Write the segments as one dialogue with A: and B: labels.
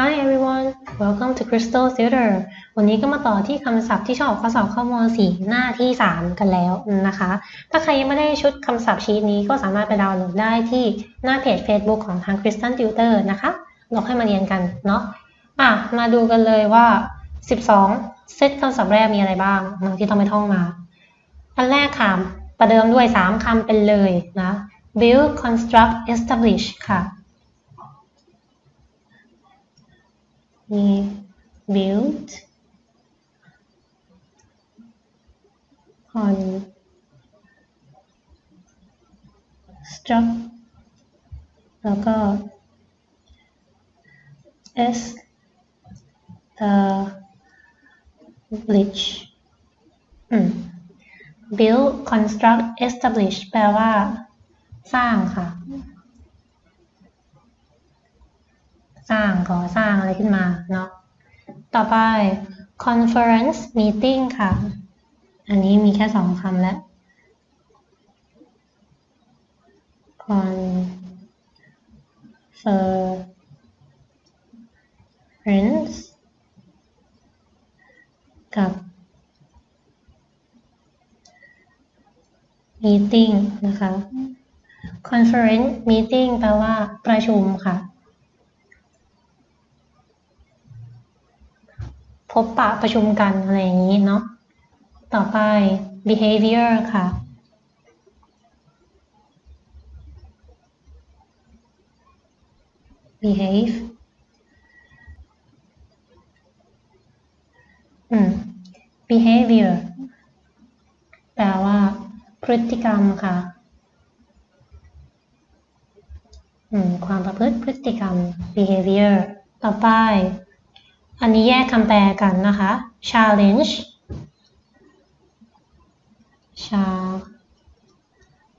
A: Hi everyone welcome to Crystal Theater วันนี้ก็มาต่อที่คำศัพท์ที่ชอบข้อสอบข้อม .4 หน้าที่ 3 กันแล้วนะคะ ถ้าใครยังไม่ได้ชุดคำศัพท์ชีทนี้ก็สามารถไปดาวน์โหลดได้ที่หน้าเพจ Facebook ของทาง Crystal Tutor นะคะลองให้มาเรียนกันเนาะอะมาดูกันเลยว่า 12 เซตคำศัพท์แรกมีอะไรบ้างนะที่ต้องไปท่องมา อันแรกค่ะ ประเดิมด้วย 3คำเป็นเลยนะ build construct establish ค่ะ มี build construct แล้วก็ establish อืม build construct establish แปลว่า สร้างค่ะ สร้างก่อสร้างอะไรขึ้นมาเนาะต่อไป conference meeting ค่ะ อันนี้มีแค่สองคำแล้ว conference กับ meeting นะคะ conference meeting แปลว่าประชุมค่ะ พบปะประชุมกันอะไรอย่างนี้เนาะต่อไป behavior ค่ะ behave อืม behavior แปลว่า พฤติกรรมค่ะ อืม ความประพฤติพฤติกรรม behavior ต่อไป อันนี้แยกคำแปลกันนะคะ challenge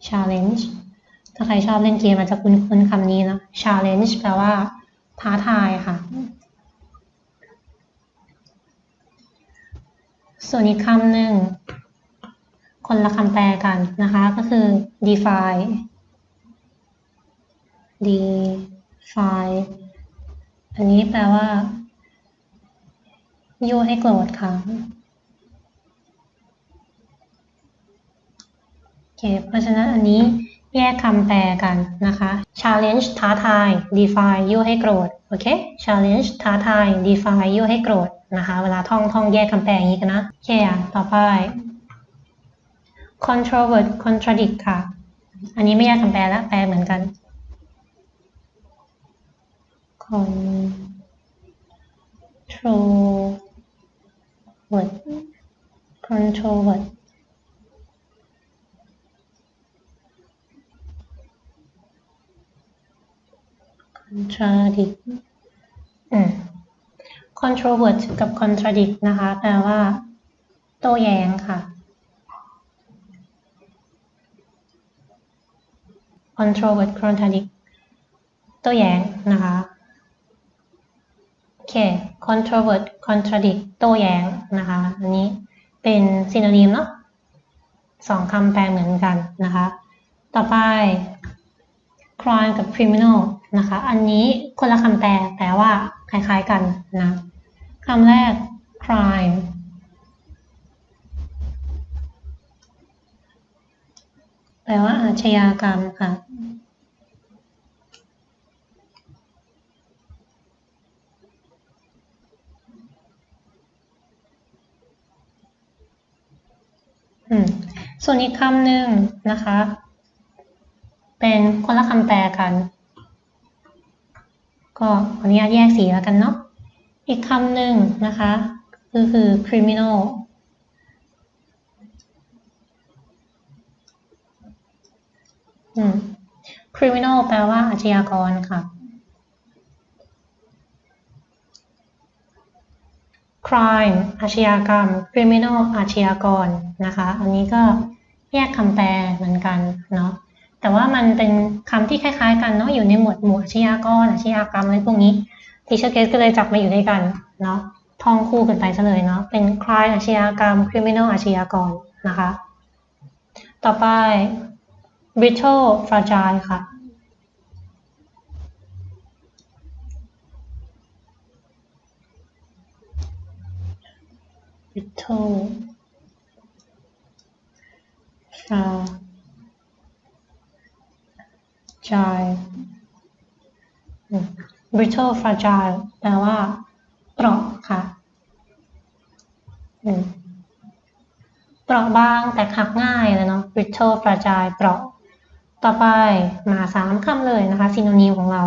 A: challenge ถ้าใครชอบเล่นเกมอาจจะคุ้นๆคำนี้นะ challenge แปลว่าท้าทายค่ะ ส่วนอีกคำหนึ่ง คนละคำแปลกันนะคะ ก็คือ define define อันนี้แปลว่า ยั่วให้โกรธค่ะโอเคเพราะฉะนั้นอันนี้แยกคำแปลกันนะคะ challenge ท้าทาย define ยั่วให้โกรธ โอเค challenge ท้าทาย define ยั่วให้โกรธนะคะ เวลาท่องท่องแยกคำแปลอย่างนี้กันนะ โอเคอะต่อไป controvert contradict ค่ะ อันนี้ไม่แยกคำแปลแล้ว แปลเหมือนกัน controvert controvert contradict อืม controvert กับ contradict นะคะ แปลว่า โต้แย้งค่ะ controvert contradict โต้แย้งนะคะ โอเค controvert contradict โต้แย้งนะคะ อันนี้ เป็น synonym เนาะสองคำแปลเหมือนกันนะคะ ต่อไป crime กับ criminal นะคะ อันนี้คนละคำแปลแต่ว่าคล้ายๆกันนะคำแรก crime แปลว่าอาชญากรรมค่ะ อืม ส่วนอีกคำหนึ่งนะคะ เป็นคนละคำแปลกัน ก็ขออนุญาตแยกสีแล้วกันเนาะอีกคำหนึ่งนะคะก็คือ criminal อืม criminal แปลว่าอาชญากรค่ะ crime อาชญากรรม criminal อาชญากรนะคะ อันนี้ก็แยกคำแปลเหมือนกันเนาะ แต่ว่ามันเป็นคำที่คล้ายๆ กันเนาะ อยู่ในหมวดหมู่อาชญากร อาชญากรรมอะไรพวกนี้ teacher case ก็เลยจับมาอยู่ด้วยกันเนาะท่องคู่กันไปซะเลยเนาะ เป็น crime อาชญากรรม criminal อาชญากรนะคะ ต่อไป brittle fragile ค่ะ ลิตเทิลฟาจายบริ t t l e fragile แปลว่าเปราะค่ะเปราะบางแต่ขักง่ายเลยเนาะ brittle fragile เปราะ ต่อไปมาสามคำเลยนะคะซีโนนีมของเรา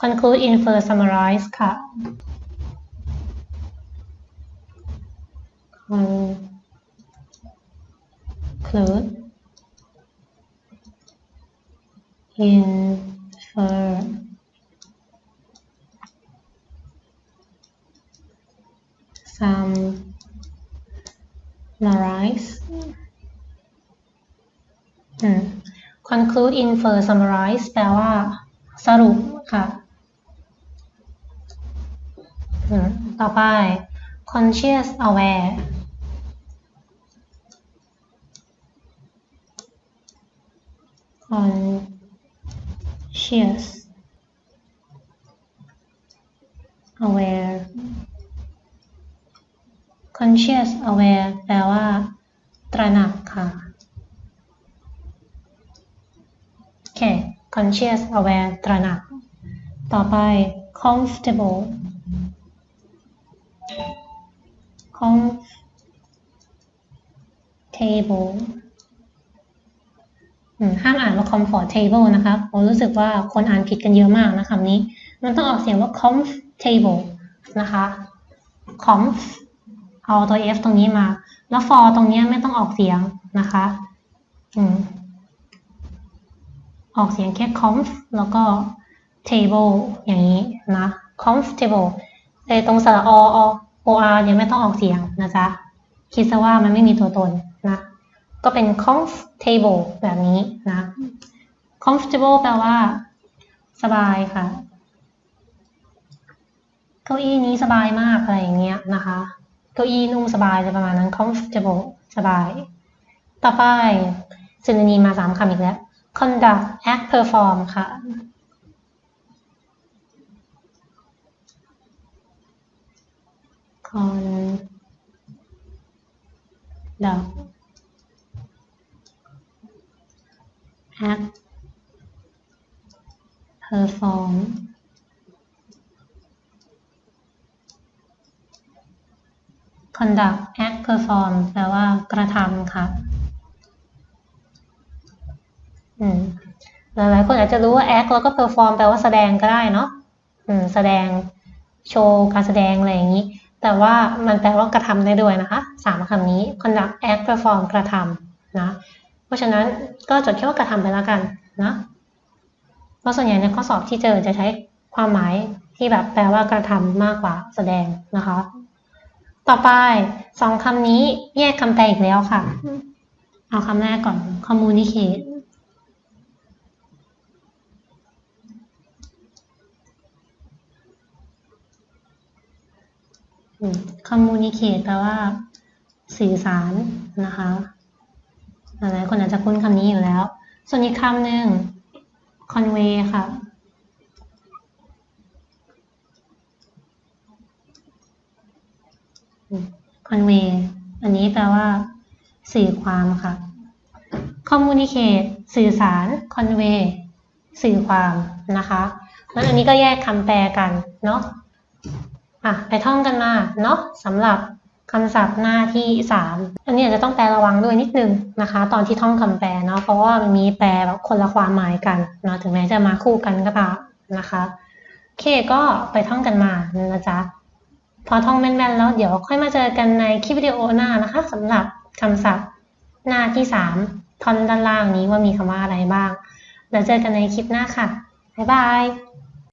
A: conclude infer summarize ค่ะ conclude infer summarize อืม conclude infer summarize แปลว่าสรุปค่ะอืมต่อไป conscious aware conscious aware conscious aware แปลว่า ตระหนักค่ะ โอเค conscious aware ตระหนัก ต่อไป comfortable comfortable ห้ามอ่านว่า comfortable นะคะผมรู้สึกว่าคนอ่านผิดกันเยอะมากนะคำนี้ มันต้องออกเสียงว่า comfortable นะคะ comf เอาตัว f ตรงนี้มา แล้ว for ตรงนี้ไม่ต้องออกเสียงนะคะออกเสียงแค่ conf แล้วก็ table อย่างนี้นะ comfortable แต่ตรงสระออ or ยังไม่ต้องออกเสียงนะจ๊ะ คิดซะว่ามันไม่มีตัวตนนะ ก็เป็น comfortable แบบนี้นะ comfortable แปลว่า สบายค่ะ เก้าอี้นี้สบายมากอะไรอย่างเงี้ยนะคะ เก้าอี้นุ่มสบายจะประมาณนั้น comfortable สบาย ต่อไปซินนีมาสามคำอีกแล้ว conduct act perform ค่ะ conduct act perform conduct act perform แปลว่ากระทำค่ะอืมหลายๆคนอาจจะรู้ว่า act แล้วก็ perform แปลว่าแสดงก็ได้เนาะอืม แสดงโชว์การแสดงอะไรอย่างนี้ แต่ว่ามันแปลว่ากระทำได้ด้วยนะคะสามคำนี้ conduct act perform กระทำนะ ราะฉะนั้นก็จดแค่ว่ากระทำไปแล้วกันนะเพราะส่วนใหญ่ในข้อสอบที่เจอจะใช้ความหมายที่แบบแปลว่ากระทำมากกว่าแสดงนะคะ ต่อไปสองคำนี้แยกคำแปลอีกแล้วค่ะ เอาคำแรกก่อน communicate communicate แปลว่าสื่อสารนะคะ หลายคนอาจจะคุ้นคำนี้อยู่แล้ว ส่วนอีกคำหนึ่ง convey ค่ะ convey อันนี้แปลว่า สื่อความค่ะ communicate สื่อสาร convey สื่อความนะคะแล้วอันนี้ก็แยกคำแปลกันเนาะอะไปท่องกันมาเนาะสำหรับ คำศัพท์หน้าที่ 3 อันนี้อาจจะต้องแปลระวังด้วยนิดนึงนะคะ ตอนที่ท่องคำแปลเนาะเพราะว่ามันมีแปลแบบคนละความหมายกันเนาะถึงแม้จะมาคู่กันก็ตามนะคะโอเคก็ไปท่องกันมานะจ๊ะพอท่องแม่นๆแล้วเดี๋ยวค่อยมาเจอกันในคลิปวิดีโอหน้านะคะสำหรับคำศัพท์หน้าที่ 3ท่อนด้านล่างนี้ว่ามีคำว่าอะไรบ้าง แล้วเจอกันในคลิปหน้าค่ะบ๊ายบาย